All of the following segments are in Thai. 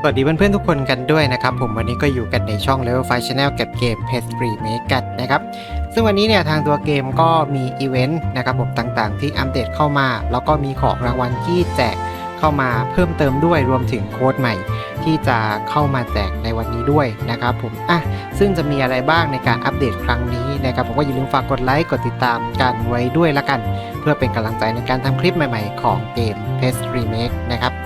สวัสดีเพื่อนๆทุกคนกันด้วยนะครับ ผมวันนี้ก็อยู่กันในช่อง Level 5 Channel กับเกม p e s t r e Make กันนะครับ ซึ่งวันนี้เนี่ยทางตัวเกมก็มีอีเวนต์นะครับผมต่างๆ ที่อัปเดตเข้ามา แล้วก็มีของรางวัลที่แจกเข้ามาเพิ่มเติมด้วยรวมถึงโค้ดใหม่ ที่จะเข้ามาแจกในวันนี้ด้วยนะครับผมอะซึ่งจะมีอะไรบ้างในการอัปเดตครั้งนี้นะครับผมก็อย่าลืมฝากกดไลค์กดติดตามกันไว้ด้วยละกัน เพื่อเป็นกำลังใจในการทำคลิปใหม่ ๆ ของเกม p e s t Remake นะครับ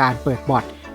การเปิดบอท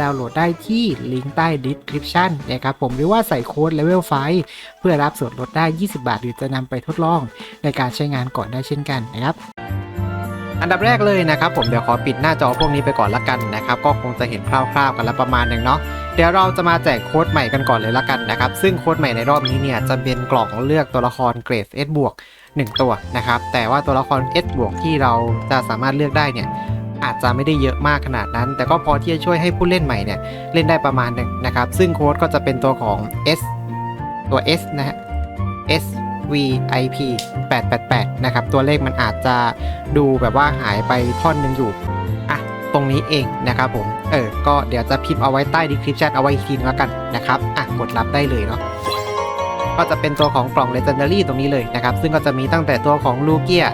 ดาวน์โหลดได้ที่ลิงก์ใต้ description นะครับผมหรือว่าใส่โค้ด level 5 เพื่อรับส่วนลดได้ 20 บาท หรือจะนำไปทดลองในการใช้งานก่อนได้เช่นกันนะครับอันดับแรกเลยนะครับผมเดี๋ยวขอปิดหน้าจอพวกนี้ไปก่อนละกันนะครับก็คงจะเห็นคร่าวๆกันล้วประมาณหนึ่งเนาะเดี๋ยวเราจะมาแจกโค้ดใหม่กันก่อนเลยละกันนะครับซึ่งโค้ดใหม่ในรอบนี้เนี่ยจะเป็นกล่องเลือกตัวละครเกรด S บวก1ตัวนะครับแต่ว่าตัวละคร S บวกที่เราจะสามารถเลือกได้เนี่ย อาจจะไม่ได้เยอะมากขนาดนั้น แต่ก็พอที่จะช่วยให้ผู้เล่นใหม่เนี่ยเล่นได้ประมาณหนึ่งนะครับ ซึ่งโค้ดก็จะเป็นตัวของ S ตัว S นะฮะ S VIP 888 นะครับ ตัวเลขมันอาจจะดูแบบว่าหายไปท่อนหนึ่งอยู่ อะ ตรงนี้เองนะครับผม เออ ก็เดี๋ยวจะพิมพ์เอาไว้ใต้ description เอาไว้อีกทีนึงแล้วกันนะครับ อะ กดรับได้เลยเนาะ ก็จะเป็นตัวของกล่อง Legendary ตรงนี้เลยนะครับ ซึ่งก็จะมีตั้งแต่ตัวของลูเกีย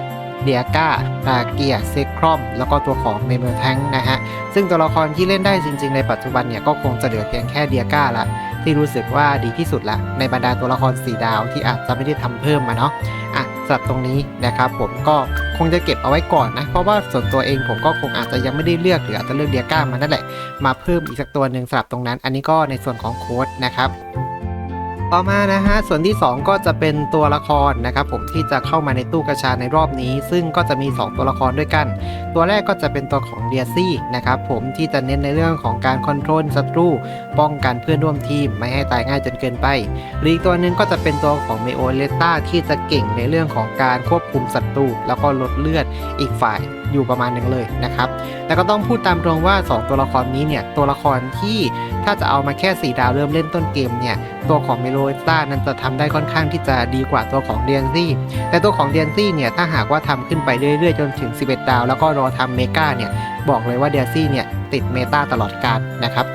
เดียก้าตาเกียเซครอม แล้วก็ตัวของเมเมอร์แทงนะฮะ ซึ่งตัวละครที่เล่นได้จริง ๆ ในปัจจุบันเนี่ยก็คงจะเหลือเพียงแค่เดียก้าละที่รู้สึกว่าดีที่สุดละ ในบรรดาตัวละคร4ดาวที่อาจจะไม่ได้ทำเพิ่มมาเนาะอะสำหรับตรงนี้นะครับผมก็คงจะเก็บเอาไว้ก่อนนะ เพราะว่าส่วนตัวเองผมก็คงอาจจะยังไม่ได้เลือกหรืออาจจะเลือกเดียก้ามานั่นแหละมาเพิ่มอีกสักตัวหนึ่งสำหรับตรงนั้น อันนี้ก็ในส่วนของโค้ดนะครับ ต่อมานะฮะส่วนที่ 2 ก็จะเป็นตัวละครนะครับผมที่จะเข้ามาในตู้กระชาในรอบนี้ ซึ่งก็จะมี 2 ตัวละครด้วยกัน ตัวแรกก็จะเป็นตัวของเดียซี่นะครับผมที่จะเน้นในเรื่องของการคอนโทรลศัตรูป้องกันเพื่อนร่วมทีมไม่ให้ตายง่ายจนเกินไปหรืออีกตัวหนึ่งก็จะเป็นตัวของเมโอเลต้าที่จะเก่งในเรื่องของการควบคุมศัตรูแล้วก็ลดเลือดอีกฝ่าย อยู่ประมาณหนึ่งเลยนะครับแต่ก็ต้องพูดตามตรงว่า 2 ตัวละครนี้เนี่ยตัวละครที่ถ้าจะเอามาแค่ 4 ดาวเริ่มเล่นต้นเกมเนี่ยตัวของเมโลเอต้านั้นจะทำได้ค่อนข้างที่จะดีกว่าตัวของเดียนซี่แต่ตัวของเดียนซี่เนี่ยถ้าหากว่าทำขึ้นไปเรื่อย ๆ จนถึง 11 ดาว แล้วก็รอทำเมกาเนี่ยบอกเลยว่าเดียนซี่เนี่ยติดเมตาตลอดกาลนะครับ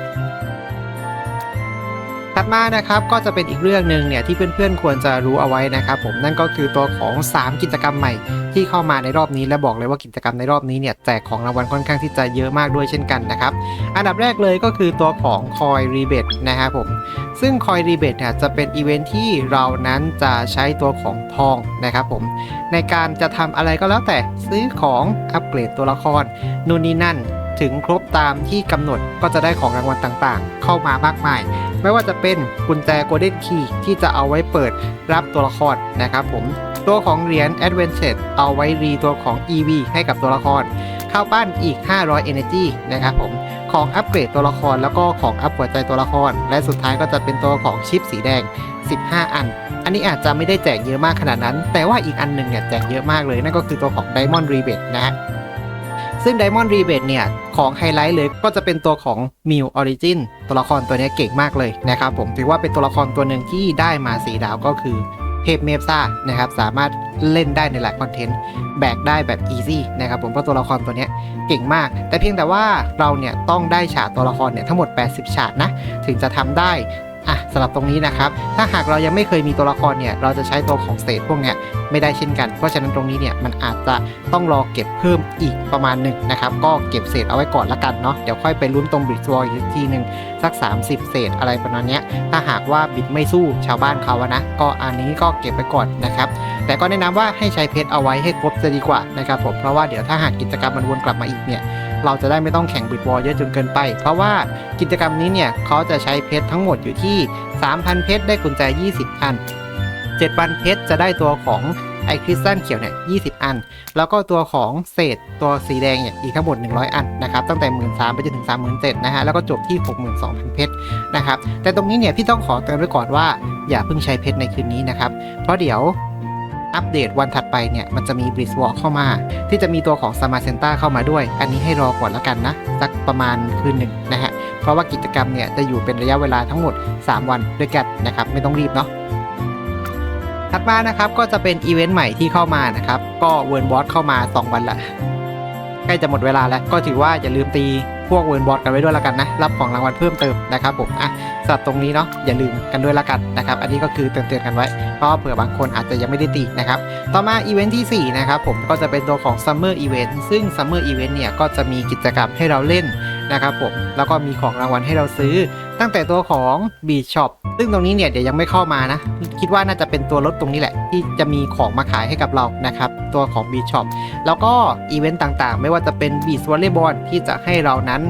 ถัดมานะครับก็จะเป็นอีกเรื่องหนึ่งเนี่ยที่เพื่อนๆควรจะรู้เอาไว้นะครับผมนั่นก็คือตัวของ 3 กิจกรรมใหม่ ที่เข้ามาในรอบนี้และบอกเลยว่ากิจกรรมในรอบนี้เนี่ยแจกของรางวัลค่อนข้างที่จะเยอะมากด้วยเช่นกันนะครับอันดับแรกเลยก็คือตัวของคอยรีเบทนะครับผมซึ่งคอยรีเบทเนี่ยจะเป็นอีเวนท์ที่เรานั้นจะใช้ตัวของทองนะครับผมในการจะทำอะไรก็แล้วแต่ซื้อของอัปเกรดตัวละครนู่นนี่นั่น ถึงครบตามที่กำหนดก็จะได้ของรางวัลต่างๆ เข้ามามากมาย ไม่ว่าจะเป็นกุญแจ Golden Key ที่จะเอาไว้เปิดรับตัวละครนะครับผมตัวของเหรียญ Adventure เอาไว้รีตัวของ EV ให้กับตัวละคร เข้าปั้นอีก 500 Energy นะครับผม ของอัปเกรดตัวละครแล้วก็ของอัปหัวใจตัวละคร และสุดท้ายก็จะเป็นตัวของชิปสีแดง 15 อัน อันนี้อาจจะไม่ได้แจกเยอะมากขนาดนั้น แต่ว่าอีกอันหนึ่งเนี่ยแจกเยอะมากเลย นั่นก็คือตัวของ Diamond Rebate นะฮะ ซึ่ง Diamond Rebate เนี่ย ของไฮไลท์เลยก็จะเป็นตัวของ m i l Origin ตัวละครตัวนี้เก่งมากเลยนะครับผมถือว่าเป็นตัวละครตัวหนึ่งที่ได้มา4ดาวก็คือเทพเมฟซ่านะครับสามารถเล่นได้ในหลายคอนเทนต์แบกได้แบบอีซี่นะครับผมเพราะตัวละครตัวนี้เก่งมาก แต่เพียงแต่ว่าเราเนี่ยต้องได้ฉากตัวละครเนี่ยทั้งหมด 80 ฉากนะ ถึงจะทำได้ อะสำหรับตรงนี้นะครับ ถ้าหากเรายังไม่เคยมีตัวละครเนี่ย เราจะใช้ตัวของเศษพวกเนี้ยไม่ได้เช่นกัน เพราะฉะนั้นตรงนี้เนี่ยมันอาจจะต้องรอเก็บเพิ่มอีกประมาณหนึ่งนะครับ ก็เก็บเศษเอาไว้ก่อนละกันเนาะ เดี๋ยวค่อยไปลุ้นตรงบิดวอลอีกทีหนึ่งสัก 30 เศษอะไรประมาณเนี้ยถ้าหากว่าบิดไม่สู้ชาวบ้านเขาอะนะ ก็อันนี้ก็เก็บไว้ก่อนนะครับ แต่ก็แนะนำว่าให้ใช้เพชรเอาไว้ให้ครบจะดีกว่านะครับผม เพราะว่าเดี๋ยวถ้าหากกิจกรรมมันวนกลับมาอีกเนี่ย เราจะได้ไม่ต้องแข่งบิดวอลเยอะจนเกินไป เพราะว่ากิจกรรมนี้เนี่ยเขาจะใช้เพชรทั้งหมดอยู่ที่ 3,000 เพชรได้กุญแจ 20 อัน7,000เพชรจะได้ตัวของไอคริสตัลเขียวเนี่ย20 อัน แล้วก็ตัวของเศษตัวสีแดงเนี่ยอีกทั้งหมด 100 อันนะครับ ตั้งแต่1 3 0 0 0ไปจนถึง37,000นะฮะ แล้วก็จบที่ 62,000 เพชรนะครับ แต่ตรงนี้เนี่ยพี่ต้องขอเตือนไว้ก่อนว่าอย่าเพิ่งใช้เพชรในคืนนี้นะครับ เพราะเดี๋ยว อัปเดตวันถัดไปเนี่ย มันจะมีบริสวอลเข้ามา ที่จะมีตัวของ s มาเซนต้าเข้ามาด้วย อันนี้ให้รอก่อนแล้วกันนะ สักประมาณคืนหนึ่งนะฮะ เพราะว่ากิจกรรมเนี่ยจะอยู่เป็นระยะเวลาทั้งหมด 3 วันด้วยกันนะครับ ไม่ต้องรีบเนาะถัดมานะครับก็จะเป็นอีเวนต์ใหม่ที่เข้ามานะครับ ก็เวิร์นบอสเข้ามา 2 วันละ ใกล้จะหมดเวลาแล้วก็ถือว่าอย่าลืมตีพวกเวิร์นบอดกันไว้ด้วยละกันนะ รับของรางวัลเพิ่มเติมนะครับผมอะสำหรับตรงนี้เนาะอย่าลืมกันด้วยละกันนะครับ อันนี้ก็คือเตือนๆกันไว้ เพราะเผื่อบางคนอาจจะยังไม่ได้ตีนะครับ ต่อมาอีเวนท์ที่ 4 นะครับผมก็จะเป็นตัวของซัมเมอร์อีเวนท์ซึ่งซัมเมอร์อีเวนท์เนี่ยก็จะมีกิจกรรมให้เราเล่นนะครับผมแล้วก็มีของรางวัลให้เราซื้อ ตั้งแต่ตัวของ Beach Shop ซึ่งตรงนี้เนี่ยเดี๋ยวยังไม่เข้ามานะ คิดว่าน่าจะเป็นตัวรถตรงนี้แหละ ที่จะมีของมาขายให้กับเรานะครับ ตัวของ Beach Shop แล้วก็อีเวนต์ต่างๆ ไม่ว่าจะเป็น Beach Volleyball ที่จะให้เรานั้น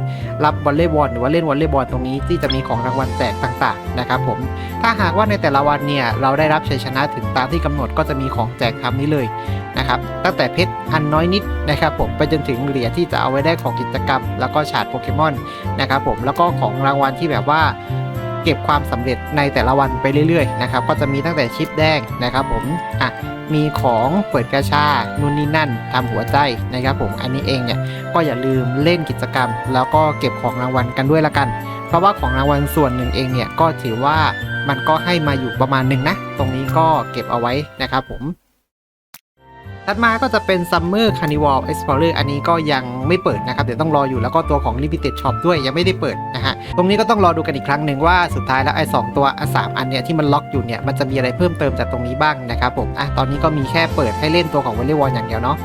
รับบอลเลย์บอลหรือว่าเล่นวอลเลย์บอลตรงนี้ที่จะมีของรางวัลแจกต่างๆนะครับผมถ้าหากว่าในแต่ละวันเนี่ยเราได้รับชัยชนะถึงตามที่กำหนดก็จะมีของแจกทำนี้เลยนะครับตั้งแต่เพชรอันน้อยนิดนะครับผมไปจนถึงเหรียญที่จะเอาไว้ได้ของกิจกรรม แล้วก็ฉาดโปเกมอนนะครับผมแล้วก็ของรางวัลที่แบบว่าเก็บความสำเร็จในแต่ละวันไปเรื่อยๆนะครับก็จะมีตั้งแต่ชิปแดงนะครับผมอะมีของเปิดกระชานู่นนี่นั่นทำหัวใจนะครับผมอันนี้เองเนี่ยก็อย่าลืมเล่นกิจกรรม แล้วก็เก็บของรางวัลกันด้วยละกัน เพราะว่าของรางวัลส่วนหนึ่งเองเนี่ยก็ถือว่ามันก็ให้มาอยู่ประมาณหนึ่งนะ ตรงนี้ก็เก็บเอาไว้นะครับผม ถัดมาก็จะเป็น Summer Carnival Explorer อันนี้ก็ยังไม่เปิดนะครับ เดี๋ยวต้องรออยู่แล้วก็ตัวของ Limited Shop ด้วยยังไม่ได้เปิดนะฮะ ตรงนี้ก็ต้องรอดูกันอีกครั้งหนึ่งว่าสุดท้ายแล้วไอ้สองตัวอะสามอันเนี่ยที่มันล็อกอยู่เนี่ยมันจะมีอะไรเพิ่มเติมจากตรงนี้บ้างนะครับผมอะตอนนี้ก็มีแค่เปิดให้เล่นตัวของวอลเลย์บอลอย่างเดียวเนาะ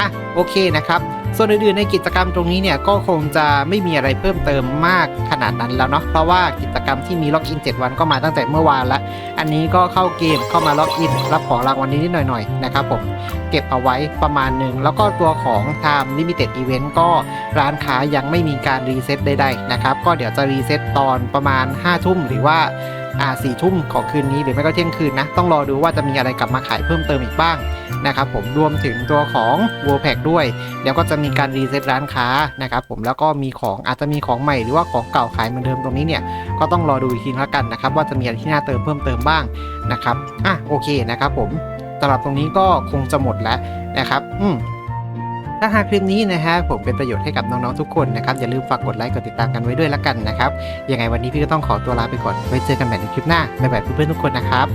อะโอเคนะครับ ส่วนอื่นๆในกิจกรรมตรงนี้เนี่ยก็คงจะไม่มีอะไรเพิ่มเติมมากขนาดนั้นแล้วเนาะเพราะว่ากิจกรรมที่มีล็อกอิน 7 วันก็มาตั้งแต่เมื่อวานล้วอันนี้ก็เข้าเกมเข้ามาล็อกอินรับของรางวัลนิดๆหน่อยๆนะครับผมเก็บเอาไว้ประมาณหนึ่งแล้วก็ตัวของ Time Limited Event ก็ร้านค้ายังไม่มีการรีเซ็ตใดๆนะครับก็เดี๋ยวจะรีเซ็ตตอนประมาณ5ทุ่มหรือว่า อ่าสี่ทุ่มของคืนนี้หรือไม่ก็เที่ยงคืนนะ ต้องรอดูว่าจะมีอะไรกลับมาขายเพิ่มเติมอีกบ้างนะครับผมรวมถึงตัวของ w o r l d p a c ด้วยเดี๋ยวก็จะมีการรีเซ็ตร้านค้านะครับผมแล้วก็มีของอาจจะมีของใหม่หรือว่าของเก่าขายเหมือนเดิมตรงนี้เนี่ยก็ต้องรอดูอีกทีล้วกันนะครับว่าจะมีอะไรที่น่าเติมเพิ่มเติมบ้างนะครับอะโอเคนะครับผมสำหรับตรงนี้ก็คงจะหมดแล้วนะครับ อืม ถ้าหากคลิปนี้นะฮะผมเป็นประโยชน์ให้กับน้องๆทุกคนนะครับอย่าลืมฝากกดไลค์กดติดตามกันไว้ด้วยละกันนะครับยังไงวันนี้พี่ก็ต้องขอตัวลาไปก่อนไว้เจอกันใหม่ในคลิปหน้าบ๊ายบายเพื่อนๆทุกคนนะครับ